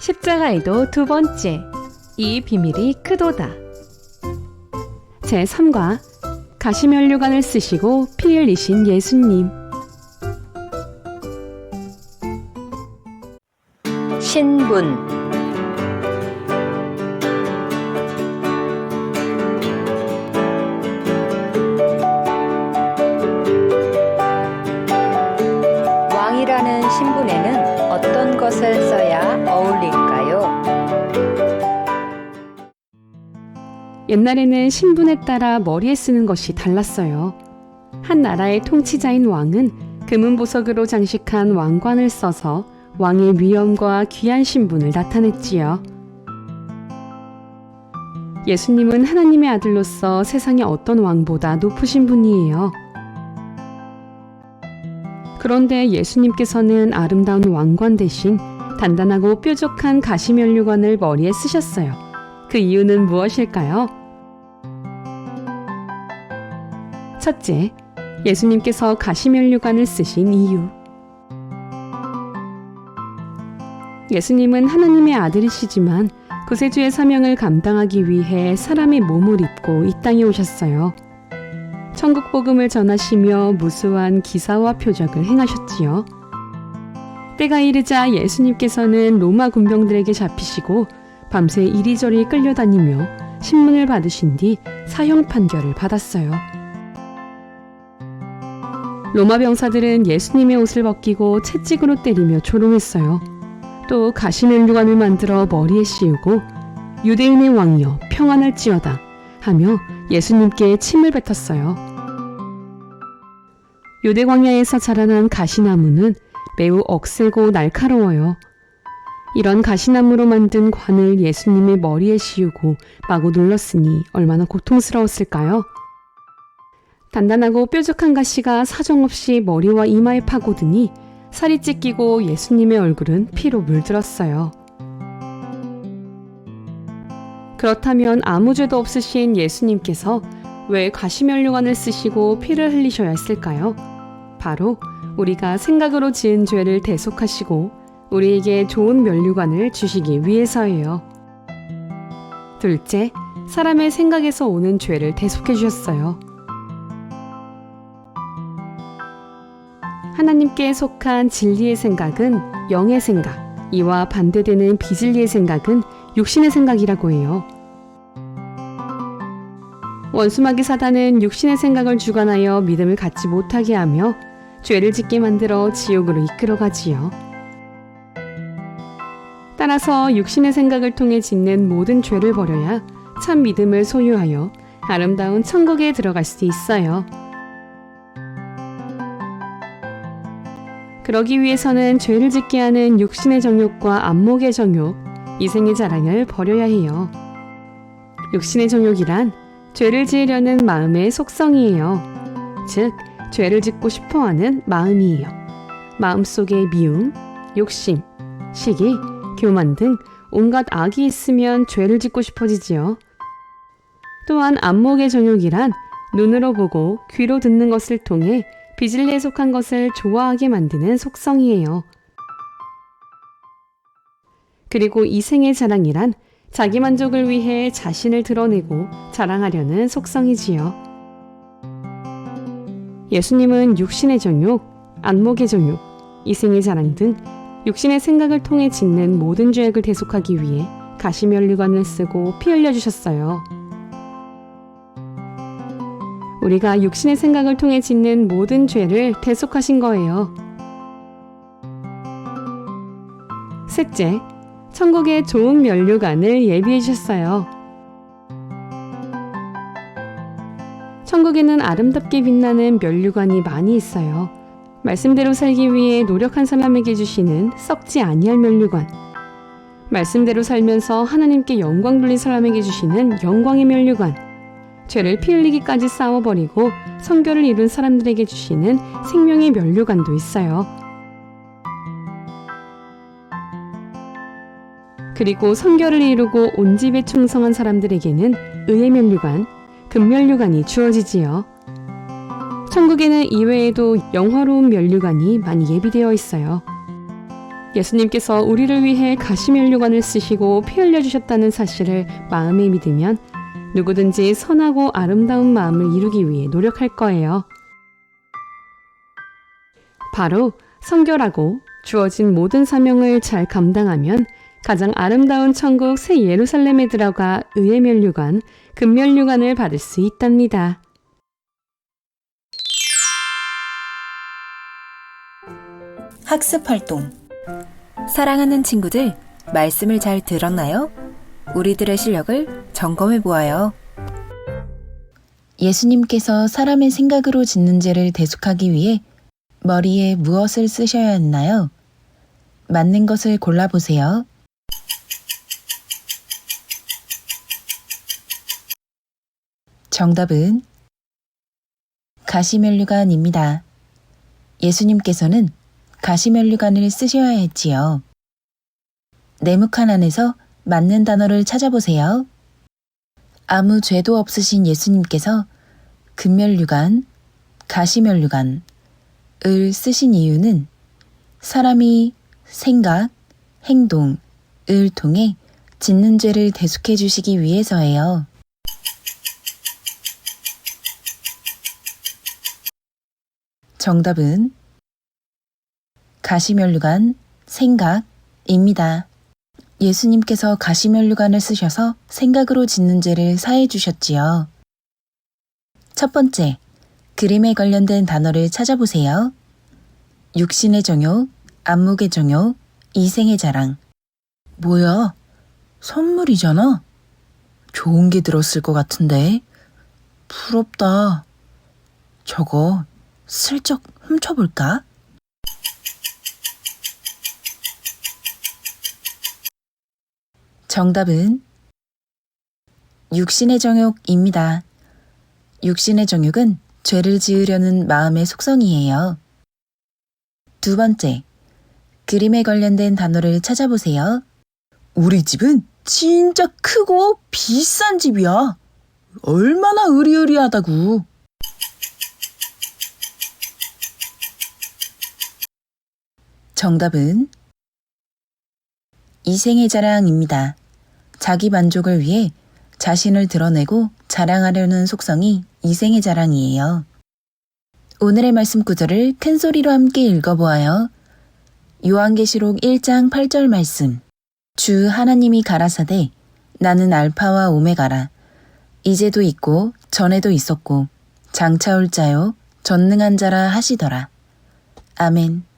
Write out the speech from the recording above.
십자가에도 두 번째, 이 비밀이 크도다. 제 3과 가시면류관을 쓰시고 피 흘리신 예수님. 신분 어울릴까요? 옛날에는 신분에 따라 머리에 쓰는 것이 달랐어요. 한 나라의 통치자인 왕은 금은 보석으로 장식한 왕관을 써서 왕의 위엄과 귀한 신분을 나타냈지요. 예수님은 하나님의 아들로서 세상의 어떤 왕보다 높으신 분이에요. 그런데 예수님께서는 아름다운 왕관 대신 단단하고 뾰족한 가시면류관을 머리에 쓰셨어요. 그 이유는 무엇일까요? 첫째, 예수님께서 가시면류관을 쓰신 이유. 예수님은 하나님의 아들이시지만 구세주의 사명을 감당하기 위해 사람의 몸을 입고 이 땅에 오셨어요. 천국 복음을 전하시며 무수한 기사와 표적을 행하셨지요. 때가 이르자 예수님께서는 로마 군병들에게 잡히시고 밤새 이리저리 끌려다니며 신문을 받으신 뒤 사형 판결을 받았어요. 로마 병사들은 예수님의 옷을 벗기고 채찍으로 때리며 조롱했어요. 또 가시면류관을 만들어 머리에 씌우고 유대인의 왕이여 평안할지어다 하며 예수님께 침을 뱉었어요. 유대 광야에서 자라난 가시나무는 매우 억세고 날카로워요. 이런 가시나무로 만든 관을 예수님의 머리에 씌우고 마구 눌렀으니 얼마나 고통스러웠을까요? 단단하고 뾰족한 가시가 사정없이 머리와 이마에 파고드니 살이 찢기고 예수님의 얼굴은 피로 물들었어요. 그렇다면 아무 죄도 없으신 예수님께서 왜 가시면류관을 쓰시고 피를 흘리셔야 했을까요? 바로 우리가 생각으로 지은 죄를 대속하시고 우리에게 좋은 면류관을 주시기 위해서예요. 둘째, 사람의 생각에서 오는 죄를 대속해 주셨어요. 하나님께 속한 진리의 생각은 영의 생각, 이와 반대되는 비진리의 생각은 육신의 생각이라고 해요. 원수마귀 사단은 육신의 생각을 주관하여 믿음을 갖지 못하게 하며 죄를 짓게 만들어 지옥으로 이끌어가지요. 따라서 육신의 생각을 통해 짓는 모든 죄를 버려야 참 믿음을 소유하여 아름다운 천국에 들어갈 수 있어요. 그러기 위해서는 죄를 짓게 하는 육신의 정욕과 안목의 정욕, 이생의 자랑을 버려야 해요. 육신의 정욕이란 죄를 지으려는 마음의 속성이에요. 즉, 죄를 짓고 싶어 하는 마음이에요. 마음속에 미움, 욕심, 시기, 교만 등 온갖 악이 있으면 죄를 짓고 싶어지지요. 또한 안목의 정욕이란 눈으로 보고 귀로 듣는 것을 통해 비질리에 속한 것을 좋아하게 만드는 속성이에요. 그리고 이생의 자랑이란 자기 만족을 위해 자신을 드러내고 자랑하려는 속성이지요. 예수님은 육신의 정욕, 안목의 정욕, 이생의 자랑 등 육신의 생각을 통해 짓는 모든 죄악을 대속하기 위해 가시면류관을 쓰고 피 흘려주셨어요. 우리가 육신의 생각을 통해 짓는 모든 죄를 대속하신 거예요. 셋째, 천국의 좋은 면류관을 예비해 주셨어요. 천국에는 아름답게 빛나는 면류관이 많이 있어요. 말씀대로 살기 위해 노력한 사람에게 주시는 썩지 아니할 면류관. 말씀대로 살면서 하나님께 영광 돌린 사람에게 주시는 영광의 면류관. 죄를 피 흘리기까지 싸워버리고 성결을 이룬 사람들에게 주시는 생명의 면류관도 있어요. 그리고 성결을 이루고 온 집에 충성한 사람들에게는 의의 면류관, 금면류관이 주어지지요. 천국에는 이외에도 영화로운 면류관이 많이 예비되어 있어요. 예수님께서 우리를 위해 가시면류관을 쓰시고 피 흘려 주셨다는 사실을 마음에 믿으면 누구든지 선하고 아름다운 마음을 이루기 위해 노력할 거예요. 바로 성결하고 주어진 모든 사명을 잘 감당하면 가장 아름다운 천국 새 예루살렘에 들어가 의의 면류관, 금면류관을 받을 수 있답니다. 학습 활동. 사랑하는 친구들, 말씀을 잘 들었나요? 우리들의 실력을 점검해 보아요. 예수님께서 사람의 생각으로 짓는 죄를 대속하기 위해 머리에 무엇을 쓰셔야 했나요? 맞는 것을 골라보세요. 정답은 가시면류관입니다. 예수님께서는 가시면류관을 쓰셔야 했지요. 네모칸 안에서 맞는 단어를 찾아보세요. 아무 죄도 없으신 예수님께서 금면류관, 가시면류관을 쓰신 이유는 사람이 생각, 행동을 통해 짓는 죄를 대속해 주시기 위해서예요. 정답은 가시면류관 생각입니다. 예수님께서 가시면류관을 쓰셔서 생각으로 짓는 죄를 사해 주셨지요. 첫 번째, 그림에 관련된 단어를 찾아보세요. 육신의 정욕, 안목의 정욕, 이생의 자랑. 뭐야? 선물이잖아? 좋은 게 들었을 것 같은데. 부럽다. 저거 슬쩍 훔쳐볼까? 정답은 육신의 정욕입니다. 육신의 정욕은 죄를 지으려는 마음의 속성이에요. 두 번째, 그림에 관련된 단어를 찾아보세요. 우리 집은 진짜 크고 비싼 집이야. 얼마나 으리으리하다고. 정답은 이생의 자랑입니다. 자기 만족을 위해 자신을 드러내고 자랑하려는 속성이 이생의 자랑이에요. 오늘의 말씀 구절을 큰 소리로 함께 읽어보아요. 요한계시록 1장 8절 말씀. 주 하나님이 가라사대 나는 알파와 오메가라. 이제도 있고 전에도 있었고 장차 올 자요 전능한 자라 하시더라. 아멘.